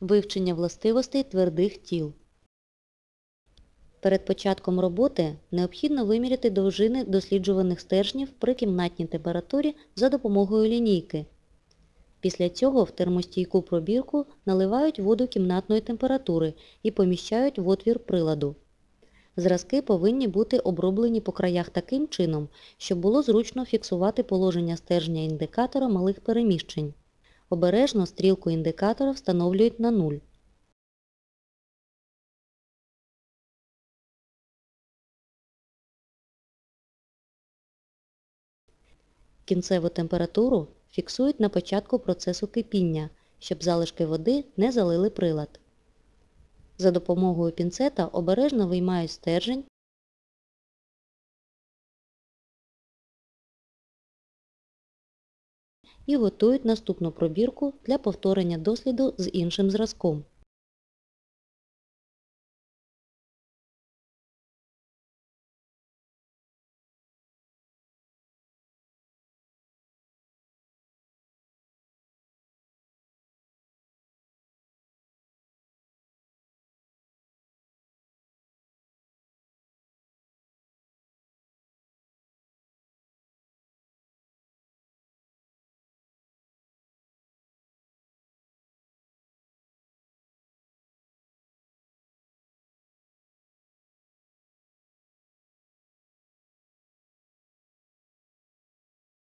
Вивчення властивостей твердих тіл. Перед початком роботи необхідно виміряти довжини досліджуваних стержнів при кімнатній температурі за допомогою лінійки. Після цього в термостійку пробірку наливають воду кімнатної температури і поміщають в отвір приладу. Зразки повинні бути оброблені по краях таким чином, щоб було зручно фіксувати положення стержня індикатора малих переміщень. Обережно стрілку індикатора встановлюють на нуль. Кінцеву температуру фіксують на початку процесу кипіння, щоб залишки води не залили прилад. За допомогою пінцета обережно виймають стержень і готують наступну пробірку для повторення досліду з іншим зразком.